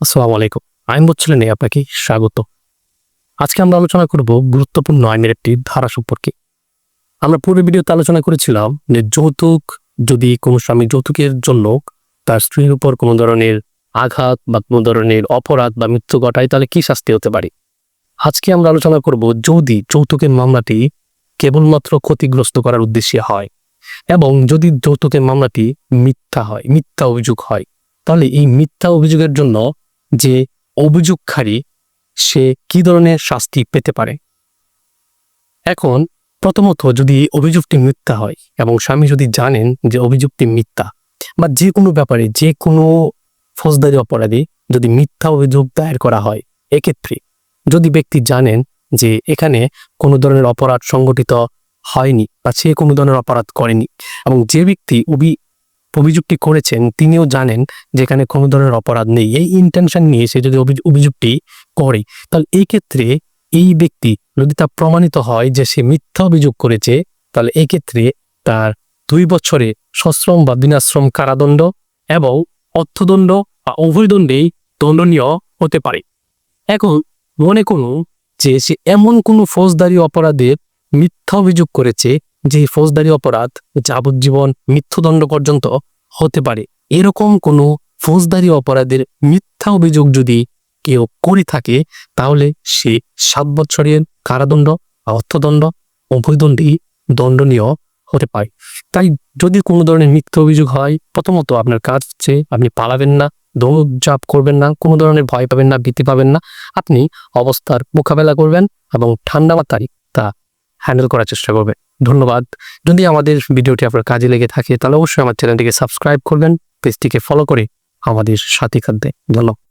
আসসালামু আলাইকুম। আইন বলছিলেন আপনাকে স্বাগত। আজকে আমরা আলোচনা করব গুরুত্বপূর্ণ আইনের একটি ধারা সম্পর্কে। আমরা পূর্বে ভিডিওতে আলোচনা করেছিলাম যে যৌতুক, যদি কোনো স্বামী যৌতুকের জন্য তার স্ত্রীর উপর কোনো ধরনের আঘাত বা কোনো ধরনের অপরাধ বা মৃত্যু ঘটায়, তাহলে কি শাস্তি হতে পারে? আজকে আমরা আলোচনা করব যদি যৌতুকের মামলাটি কেবলমাত্র ক্ষতিগ্রস্ত করার উদ্দেশ্যে হয় এবং যদি যৌতুকের মামলাটি মিথ্যা হয়, মিথ্যা অভিযোগ হয়, তাহলে এই মিথ্যা অভিযোগের জন্য যে অভিযোগকারী সে কি ধরনের শাস্তি পেতে পারে? এখন প্রথমত যদি অভিযোগটি মিথ্যা হয় এবং স্বামী যদি জানেন যে অভিযোগটি মিথ্যা বা যে কোনো ব্যাপারে যে কোনো ফৌজদারি অপরাধী যদি মিথ্যা অভিযোগ দায়ের করা হয়, এক্ষেত্রে যদি ব্যক্তি জানেন যে এখানে কোনো ধরনের অপরাধ সংগঠিত হয়নি বা সে কোনো ধরনের অপরাধ করেনি এবং যে ব্যক্তি অভিযোগটি করেছেন, তিনিও জানেন যেখানে কোনো ধরনের অপরাধ নেই। এই ইন্টেনশন নিয়ে সে যদি অভি- অভিযোগটি করে, তাহলে এই ক্ষেত্রে এই ব্যক্তি যদি তা প্রমাণিত হয় যে সে মিথ্যা অভিযোগ করেছে, তাহলে এই ক্ষেত্রে তার দুই বছরে সশ্রম বা বিনাশ্রম কারাদণ্ড এবং অর্থদণ্ড বা উভয় দণ্ডেই দণ্ডনীয় হতে পারে। এখন মনে করুন যে সে এমন কোনো ফৌজদারি অপরাধের মিথ্যা অভিযোগ করেছে, যে ফৌজদারি অপরাধ যাবজ্জীবন মৃত্যুদণ্ড পর্যন্ত হতে পারে। এরকম কোনো ফৌজদারি অপরাধের মিথ্যা অভিযোগ যদি কেউ করে থাকে, তাহলে সে সাত বছরের কারাদণ্ড বা অর্থদণ্ড, উভয়দণ্ডই দণ্ডনীয় হতে পারে। তাই যদি কোনো ধরনের মিথ্যা অভিযোগ হয়, প্রথমত আপনার কাজ হচ্ছে আপনি পালাবেন না, দৌড়ঝাঁপ করবেন না, কোনো ধরনের ভয় পাবেন না, ভীতি পাবেন না। আপনি অবস্থার মোকাবেলা করবেন এবং ঠান্ডা মাথায় হ্যান্ডেল করার চেষ্টা করবে। ধন্যবাদ। যদি আমাদের ভিডিওটি আপনার কাজে লেগে থাকে, তাহলে অবশ্যই আমার চ্যানেলটিকে সাবস্ক্রাইব করবেন পেজটিকে ফলো করে আমাদের সাথী খাদ্যে ধন্যবাদ।